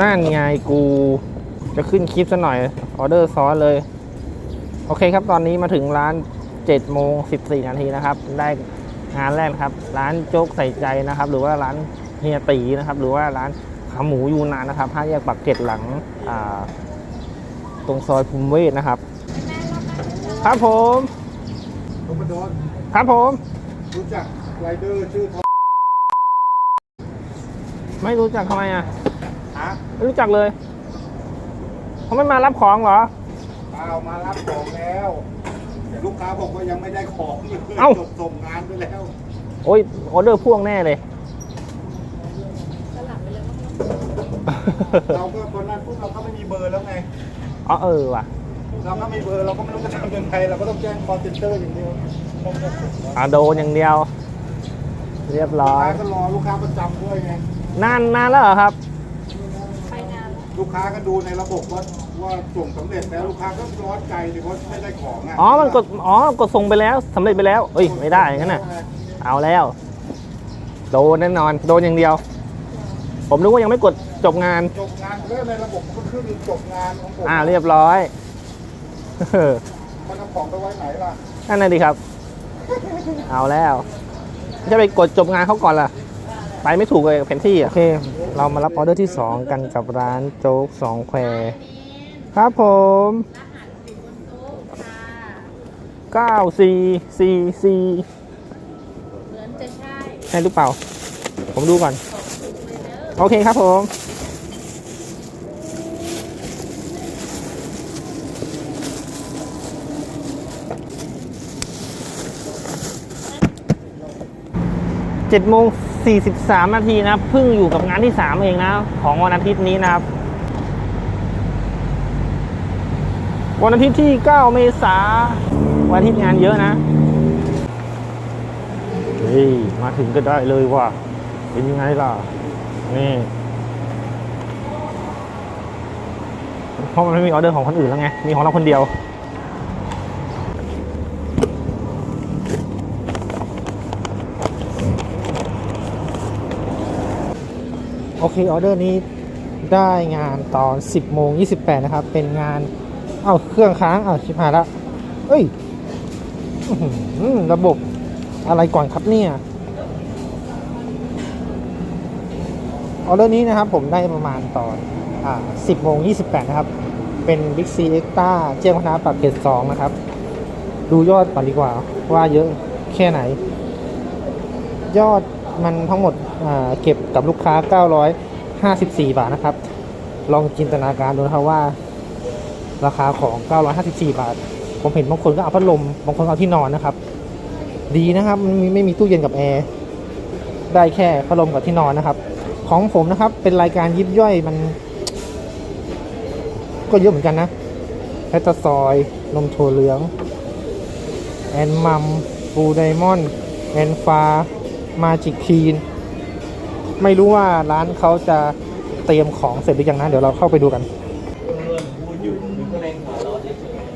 นั่นไงกูจะขึ้นคลิปซะหน่อย ออเดอร์ซ้อนเลย โอเคครับตอนนี้มาถึงร้าน7โมง14 นาทีนะครับ ได้งานแรกนะครับ ร้านโจ๊กใส่ใจนะครับ หรือว่าร้านเฮียตีนะครับ หรือว่าร้านขาหมูยูนานนะครับห้าแยกปักเกร็ดหลังอ่าตรงซอยภูมิเวทนะครับ ครับผมนพดลครับผม รู้จักไรเดอร์ชื่อท็อปไม่รู้จักทำไมอะฮะ ไม่รู้จักเลยเขาไม่มารับของเหรอ เปล่ามารับของแล้ว แต่ลูกค้าบอกว่ายังไม่ได้ของเลยเอ้า จบส่งงานไปแล้ว โอ้ยออเดอร์พ่วงแน่เลย เราก็คนนั้นพวกเราก็ไม่มีเบอร์แล้วไง อ๋อเออว่ะเราก็มีเบอร์เราก็ไม่รู้จะทำยังไงเราก็ต้องแจ้งคอร์เซ็นเตอร์อย่างเดียวลูกอ่าโดนอย่างเดียว เรียบร้อยค้าก็รอลูกค้าประจำด้วยไงนานนานแล้วเหรอครับ ลูกค้าก็ดูในระบบว่าว่าส่งสำเร็จแล้วลูกค้าก็ร้อนใจดิเพราะไม่ได้ของอะอ๋อ มันกด อ๋อ กดส่งไปแล้วสำเร็จไปแล้วเอ้ย ไม่ได้อย่างนั้นน่ะ เอาแล้ว โดนแน่นอน โดนอย่างเดียว ผมนึกว่ายังไม่กดจบงาน จบงานแล้วในระบบมันก็ขึ้นจบงานของผมอ่า เรียบร้อยเออมันเอาของไปไว้ไหนล่ะนั่นน่ะดิครับ เอาแล้ว จะไปกดจบงานเขาก่อนล่ะ ไปไม่ถูกเลยกับแผนที่อะ โอเค เรามารับออเดอร์ที่ 2 กันกับร้านโจ๊กสองแควครับผม 9 4 4 4เหมือนจะใช่ใช่หรือเปล่า ผมดูก่อน โอเคครับผม เจ็ดโมง สี่สิบสามนาทีนะเพิ่งอยู่กับงานที่สามเองนะ ของวันอาทิตย์นี้นะครับ วันอาทิตย์ที่เก้าเมษาวันอาทิตย์งานเยอะนะ เฮ้ย มาถึงก็ได้เลยว่ะเป็นยังไงล่ะ นี่เพราะมันไม่มีออเดอร์ของคนอื่นแล้วไง มีของเราคนเดียว โอเคออเดอร์นี้ได้งานตอน 10โมง28 นะครับ เป็นงานเอาเครื่องค้างเอาชิบหายละเอ้ยอระบบอะไรก่อนครับเนี่ยออเดอร์นี้นะครับผมได้ประมาณตอนอ่า10โมง28 นะครับ เป็น Big C Extra เจ้าพนาปากเกต2นะครับ ดูยอดก่อนดีกว่าว่าเยอะแค่ไหน ยอด มันทั้งหมดเก็บกับลูกค้า 954 บาทนะครับ ลองจินตนาการดูนะครับว่า ราคาของ 954 บาท ผมเห็นบางคนก็เอาพัดลม บางคนเอาที่นอนนะครับ ดีนะครับมันไม่มีตู้เย็นกับแอร์ได้แค่พัดลมกับที่นอนนะครับ ของผมนะครับเป็นรายการยิบย่อยมัน ก็เยอะเหมือนกันนะแพตซอยนมถั่วเหลือง แอนมัม บูไดมอนด์แอนฟา มาจิกคีน ไม่รู้ว่าร้านเขาจะเตรียมของเสร็จหรือยังนะเดี๋ยวเราเข้าไปดูกัน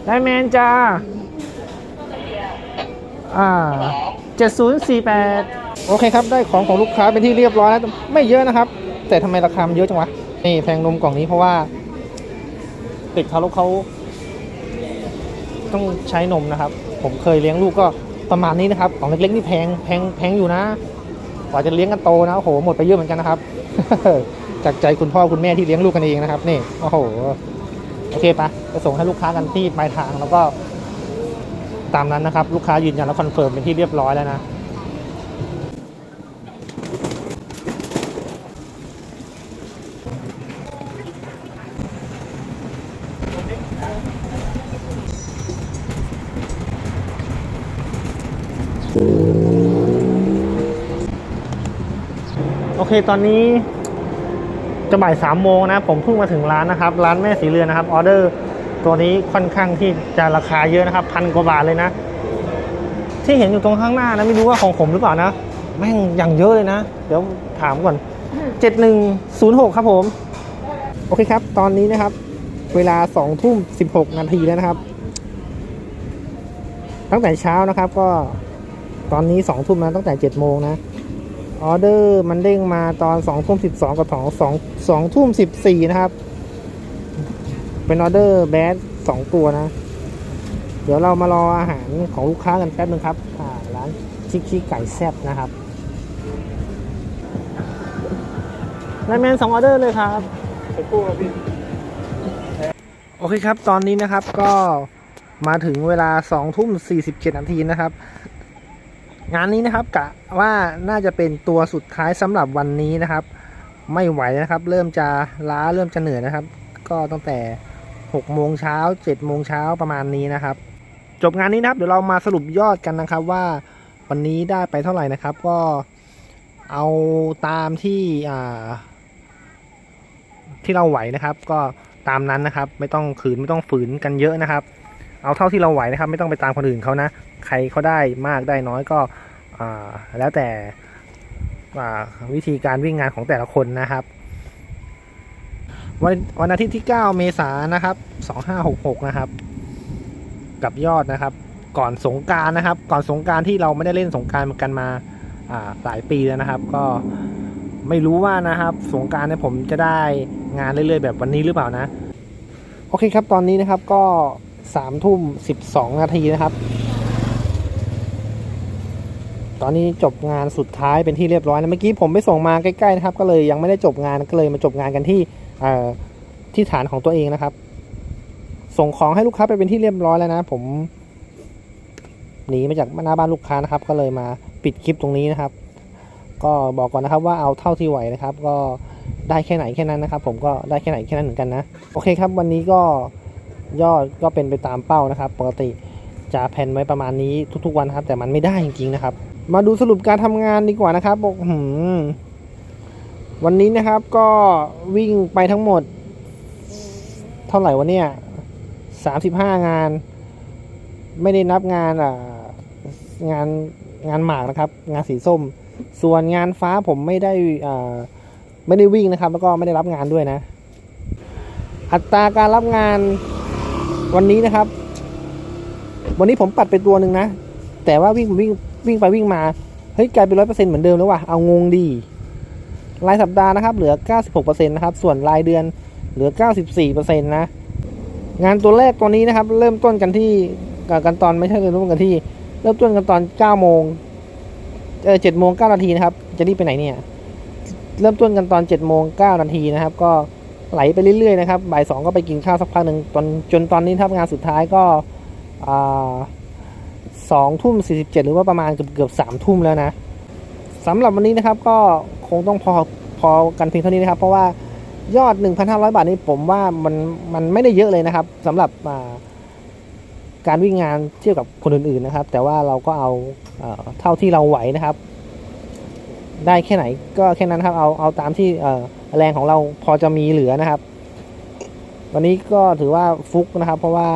ได้แมนจ้า อ่าเจ็ดศูนย์สี่แปดโอเคครับ ได้ของของลูกค้าเป็นที่เรียบร้อยแล้ว ไม่เยอะนะครับ แต่ทำไมราคามันเยอะจังวะ นี่แพงนมกล่องนี้เพราะว่าเด็กทารกเขาต้องใช้นมนะครับ ผมเคยเลี้ยงลูกก็ ประมาณนี้นะครับ ของเล็กๆนี่แพงแพงแพงอยู่นะ กว่าจะเลี้ยงกันโตนะโอ้โหหมดไปเยอะเหมือนกันนะครับ จากใจคุณพ่อคุณแม่ที่เลี้ยงลูกกันเองนะครับ นี่โอ้โหโอเคปะไปส่งให้ลูกค้ากันที่ปลายทางแล้วก็ตามนั้นนะครับ ลูกค้ายืนยันแล้วคอนเฟิร์มเป็นที่เรียบร้อยแล้วนะ เคตอนนี้จะบ่ายสามโมงนะ ผมเพิ่งมาถึงร้านนะครับ ร้านแม่สีเรือนนะครับออเดอร์ตัวนี้ค่อนข้างที่จะราคาเยอะนะครับพันกว่าบาทเลยนะ ที่เห็นอยู่ตรงข้างหน้านะไม่รู้ว่าของผมหรือเปล่านะแม่งอย่างเยอะเลยนะ เดี๋ยวถามก่อน 7106 ครับผม โอเคครับ ตอนนี้นะครับ เวลา2ทุ่ม16 นาทีแล้วนะครับ ตั้งแต่เช้านะครับก็ตอนนี้2ทุ่มนะตั้งแต่7โมงนะ ออเดอร์มันเด้งมาตอน2ทุ่ม12 กับ2 2 2ทุ่ม14 นะครับ เป็นออเดอร์แบส2ตัวนะ เดี๋ยวเรามารออาหารของลูกค้ากันแป๊บนึงครับอ่าร้านชิคชิคไก่แซ่บนะครับไลน์แมนสองออเดอร์เลยครับสักครู่ครับพี่โอเคครับ ตอนนี้นะครับก็มาถึงเวลา2ทุ่ม47นาทีนะครับ งานนี้นะครับกะว่าน่าจะเป็นตัวสุดท้ายสำหรับวันนี้นะครับ ไม่ไหวนะครับ เริ่มจะล้าเริ่มจะเหนื่อยนะครับ ก็ตั้งแต่6โมงเช้า7โมงเช้าประมาณนี้นะครับ จบงานนี้นะครับ เดี๋ยวเรามาสรุปยอดกันนะครับว่าวันนี้ได้ไปเท่าไหร่นะครับ ก็เอาตามที่อ่าที่เราไหวนะครับ ก็ตามนั้นนะครับ ไม่ต้องขืนไม่ต้องฝืนกันเยอะนะครับ เอาเท่าที่เราไหวนะครับ ไม่ต้องไปตามคนอื่นเขานะ ใครเขาได้มากได้น้อยก็แล้วแต่วิธีการวิ่งงานของแต่ละคนนะครับ วันวันอาทิตย์ที่ 9 เมษายนนะครับ 2566 นะครับ กับยอดนะครับ ก่อนสงการนะครับ ก่อนสงการที่เราไม่ได้เล่นสงกรารกันมาหลายปีแล้วนะครับ ก็ไม่รู้ว่านะครับ สงการเนี่ยผมจะได้งานเรื่อยๆ แบบวันนี้หรือเปล่านะ โอเคครับตอนนี้นะครับก็สามทุ่มสิบสองนาทีนะครับ ตอนนี้จบงานสุดท้ายเป็นที่เรียบร้อยนะเมื่อกี้ผมไปส่งมาใกล้ๆนะครับ ก็เลยยังไม่ได้จบงานก็เลยมาจบงานกันที่ที่ฐานของตัวเองนะครับ ส่งของให้ลูกค้าไปเป็นที่เรียบร้อยแล้วนะ ผมหนีมาจากหน้าบ้านลูกค้านะครับ ก็เลยมาปิดคลิปตรงนี้นะครับ ก็บอกก่อนนะครับว่าเอาเท่าที่ไหวนะครับ ก็ได้แค่ไหนแค่นั้นนะครับ ผมก็ได้แค่ไหนแค่นั้นเหมือนกันนะโอเคครับ วันนี้ก็ยอดก็เป็นไปตามเป้านะครับ ปกติจะแผ่นไว้ประมาณนี้ทุกๆวันครับ แต่มันไม่ได้จริงๆนะครับ มาดูสรุปการทำงานดีกว่านะครับบอกหืมวันนี้นะครับก็วิ่งไปทั้งหมด เท่าไหร่วะเนี่ยสามสิบห้างาน ไม่ได้นับงานอ่างานงานหมากนะครับ งานสีส้ม ส่วนงานฟ้าผมไม่ได้อ่าไม่ได้วิ่งนะครับ แล้วก็ไม่ได้รับงานด้วยนะ อัตราการรับงานวันนี้นะครับ วันนี้ผมปัดไปตัวหนึ่งนะ แต่ว่าวิ่งวิ่ง วิ่งไปวิ่งมาเฮ้ยกลายเป็นร้อยเปอร์เซ็นต์เหมือนเดิมแล้วว่ะเอางงดีรายสัปดาห์นะครับเหลือ 96%นะครับส่วนรายเดือนเหลือ 94%นะงานตัวแรกตัวนี้นะครับ เริ่มต้นกันที่กันตอนไม่ใช่เริ่มต้นกันที่ เริ่มต้นกันตอน9โมงเออ7โมง9นาทีนะครับ จะรีบไปไหนเนี่ย เริ่มต้นกันตอน7โมง9นาทีนะครับ ก็ไหลไปเรื่อยๆนะครับบ่ายสองก็ไปกินข้าวสักพักหนึ่งตอนจนตอนนี้ทับงานสุดท้ายก็อ่า สองทุ่มสี่สิบเจ็ดหรือว่าประมาณเกือบเกือบสามทุ่มแล้วนะสำหรับวันนี้นะครับก็คงต้องพอพอกันเพียงเท่านี้นะครับ เพราะว่ายอด 1,500 บาทนี้ผมว่ามันมันไม่ได้เยอะเลยนะครับสำหรับการวิ่งงานเทียบกับคนอื่นๆนะครับ แต่ว่าเราก็เอาเท่าที่เราไหวนะครับ ได้แค่ไหนก็แค่นั้นครับเอาเอาตามที่แรงของเราพอจะมีเหลือนะครับ วันนี้ก็ถือว่าฟุกนะครับ เพราะว่า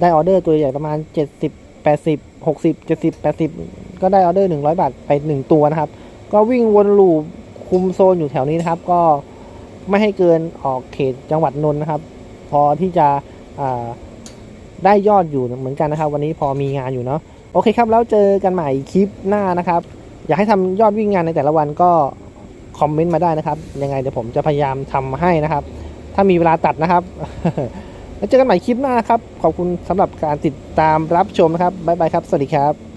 ได้ออเดอร์ตัวใหญ่ประมาณ 70 80 60 70 80 ก็ได้ออเดอร์ 100 บาทไป 1 ตัวนะครับ ก็วิ่งวนลูปคุมโซนอยู่แถวนี้นะครับ ก็ไม่ให้เกินออกเขตจังหวัดนนท์นะครับ พอที่จะได้ยอดอยู่เหมือนกันนะครับ วันนี้พอมีงานอยู่เนาะโอเคครับ แล้วเจอกันใหม่คลิปหน้านะครับ อยากให้ทำยอดวิ่งงานในแต่ละวันก็คอมเมนต์มาได้นะครับ ยังไงเดี๋ยวผมจะพยายามทำให้นะครับ ถ้ามีเวลาตัดนะครับ แล้วเจอกันใหม่คลิปหน้านะครับ ขอบคุณสำหรับการติดตามรับชมนะครับ บ๊ายบายครับ สวัสดีครับ